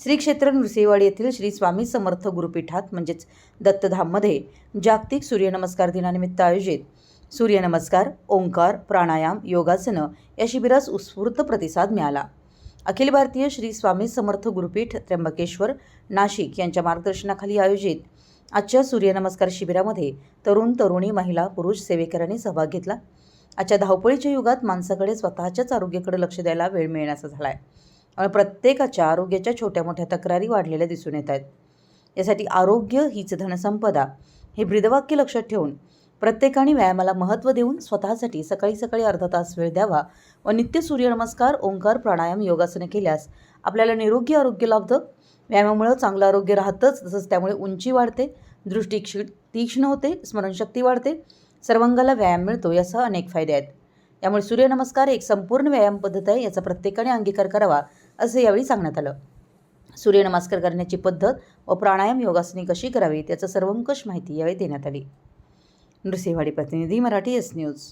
श्री क्षेत्र नृसिंहवाडी येथील श्री स्वामी समर्थ गुरुपीठात म्हणजेच दत्तधाममध्ये जागतिक सूर्यनमस्कार दिनानिमित्त आयोजित सूर्यनमस्कार ओंकार प्राणायाम योगासनं या शिबिरास उत्स्फूर्त प्रतिसाद मिळाला. अखिल भारतीय श्री स्वामी समर्थ गुरुपीठ त्र्यंबकेश्वर नाशिक यांच्या मार्गदर्शनाखाली आयोजित आजच्या सूर्यनमस्कार शिबिरामध्ये तरुण तरुणी महिला पुरुष सेवेकरांनी सहभाग घेतला. आजच्या धावपळीच्या युगात माणसाकडे स्वतःच्याच आरोग्याकडे लक्ष द्यायला वेळ मिळण्याचा झाला आहे आणि प्रत्येकाच्या आरोग्याच्या छोट्या मोठ्या तक्रारी वाढलेल्या दिसून येत आहेत. यासाठी आरोग्य हीच धनसंपदा हे ब्रीदवाक्य लक्षात ठेवून प्रत्येकाने व्यायामाला महत्त्व देऊन स्वतःसाठी सकाळी सकाळी अर्धा तास वेळ द्यावा व नित्य सूर्यनमस्कार ओंकार प्राणायाम योगासने केल्यास आपल्याला निरोगी आरोग्य लाभतं. व्यायामामुळं चांगलं आरोग्य राहतंच तसंच त्यामुळे उंची वाढते दृष्टी क्षी तीक्ष्ण होते स्मरणशक्ती वाढते. सर्वांगाला व्यायाम मिळतो यासह अनेक फायदे आहेत. त्यामुळे सूर्यनमस्कार एक संपूर्ण व्यायाम पद्धत आहे याचा प्रत्येकाने अंगीकार करावा असं यावेळी सांगण्यात आलं. सूर्यनमस्कार करण्याची पद्धत व प्राणायाम योगासने कशी करावी त्याचं सर्वंकष माहिती यावेळी देण्यात आली. नृसिंहवाडी प्रतिनिधी मराठी एस न्यूज